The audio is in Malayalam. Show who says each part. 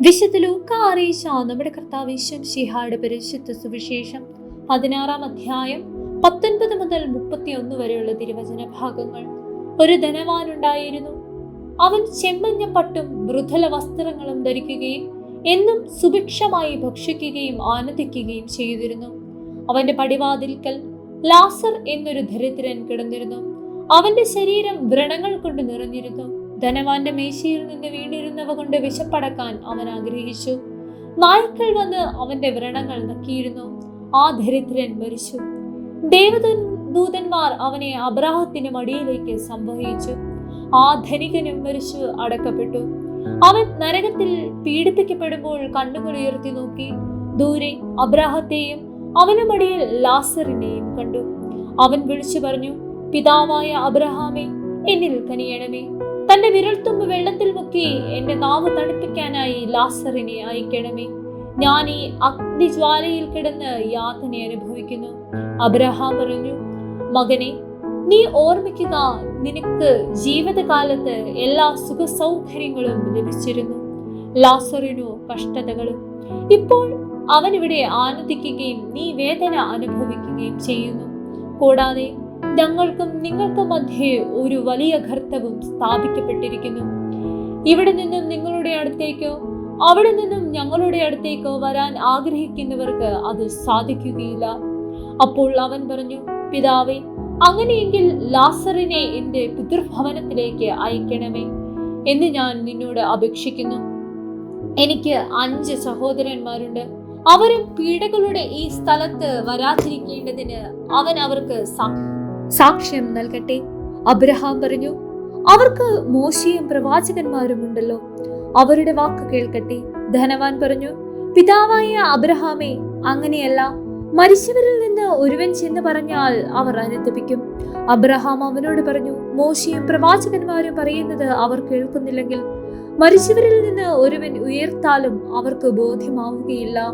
Speaker 1: വിശുദ്ധ ലൂക്ക നമ്മുടെ കർത്താവ് ശിഹായുടെ പരിശുദ്ധ സുവിശേഷം പതിനാറാം അധ്യായം പത്തൊൻപത് മുതൽ മുപ്പത്തിയൊന്ന് വരെയുള്ള തിരുവചന ഭാഗങ്ങൾ. ഒരു ധനവാനുണ്ടായിരുന്നു. അവൻ ചെമ്മഞ്ഞ പട്ടും മൃദുല വസ്ത്രങ്ങളും ധരിക്കുകയും എന്നും സുഭിക്ഷമായി ഭക്ഷിക്കുകയും ആനന്ദിക്കുകയും ചെയ്തിരുന്നു. അവന്റെ പടിവാതിൽക്കൽ ലാസർ എന്നൊരു ദരിദ്രൻ കിടന്നിരുന്നു. അവന്റെ ശരീരം വ്രണങ്ങൾ കൊണ്ട് നിറഞ്ഞിരുന്നു. ധനവാന്റെ മേശയിൽ നിന്ന് വീണിരുന്നവ കൊണ്ട് വിശപ്പടക്കാൻ അവൻ ആഗ്രഹിച്ചു. നായ്ക്കൾ വന്ന് അവന്റെ വ്രണങ്ങൾ നക്കിയിരുന്നു. ആ ദരിദ്രൻ മരിച്ചു. ദേവദൻ ദൂതന്മാർ അവനെ അബ്രാഹത്തിന്റെ മടിയിലേക്ക് സംവഹിച്ചു. ആ ധനികനും മരിച്ചു അടക്കപ്പെട്ടു. അവൻ നരകത്തിൽ പീഡിപ്പിക്കപ്പെടുമ്പോൾ കണ്ണുകൾ ഉയർത്തി നോക്കി. ദൂരെ അബ്രാഹത്തെയും അവന് മടിയിൽ ലാസറിനെയും കണ്ടു. അവൻ വിളിച്ചു പറഞ്ഞു പിതാവായ അബ്രഹാമേ എന്നിൽ കനിയണമേ. തന്റെ വിരൽത്തുമ്പ് വെള്ളത്തിൽ മുക്കി എന്റെ നാവ് തണുപ്പിക്കാനായി ലാസറിനെ അയക്കണമേ. ഞാൻ ഈ അഗ്നിജ്വാലയിൽ കിടന്ന് യാതന അനുഭവിക്കുന്നു. അബ്രഹാം പറഞ്ഞു മകനെ നീ ഓർമ്മിക്കുക നിനക്ക് ജീവിതകാലത്ത് എല്ലാ സുഖ സൗകര്യങ്ങളും ലഭിച്ചിരുന്നു. ലാസറിനു കഷ്ടതകളും. ഇപ്പോൾ അവൻ ഇവിടെ ആനന്ദിക്കുകയും നീ വേദന അനുഭവിക്കുകയും ചെയ്യുന്നു. കൂടാതെ ഞങ്ങൾക്കും നിങ്ങൾക്കും മധ്യേ ഒരു വലിയ ഘർത്തവും സ്ഥാപിക്കപ്പെട്ടിരിക്കുന്നു. ഇവിടെ നിന്നും നിങ്ങളുടെ അടുത്തേക്കോ അവിടെ നിന്നും ഞങ്ങളുടെ അടുത്തേക്കോ വരാൻ ആഗ്രഹിക്കുന്നവർക്ക് അത് സാധിക്കുകയില്ല. അപ്പോൾ അവൻ പറഞ്ഞു പിതാവേ അങ്ങനെയെങ്കിൽ ലാസറിനെ എന്റെ പിതൃഭവനത്തിലേക്ക് അയക്കണമേ എന്ന് ഞാൻ നിന്നോട് അപേക്ഷിക്കുന്നു. എനിക്ക് അഞ്ച് സഹോദരന്മാരുണ്ട്. അവരും പീഡകളുടെ ഈ സ്ഥലത്ത് വരാതിരിക്കേണ്ടതിന് അവൻ അവർക്ക് സാക്ഷ്യം നൽകട്ടെ. അബ്രഹാം പറഞ്ഞു അവർക്ക് മോശയും പ്രവാചകന്മാരും ഉണ്ടല്ലോ അവരുടെ വാക്ക് കേൾക്കട്ടെ. ധനവാൻ പറഞ്ഞു പിതാവായ അബ്രഹാമേ അങ്ങനെയല്ല. മരിച്ചവരിൽ നിന്ന് ഒരുവൻ ചെന്ന് പറഞ്ഞാൽ അവർ അനുദപിക്കും അബ്രഹാം അവനോട് പറഞ്ഞു മോശയും പ്രവാചകന്മാരും പറയുന്നത് അവർ കേൾക്കുന്നില്ലെങ്കിൽ മരിച്ചവരിൽ നിന്ന് ഒരുവൻ ഉയർത്താലും അവർക്ക് ബോധ്യമാവുകയില്ല.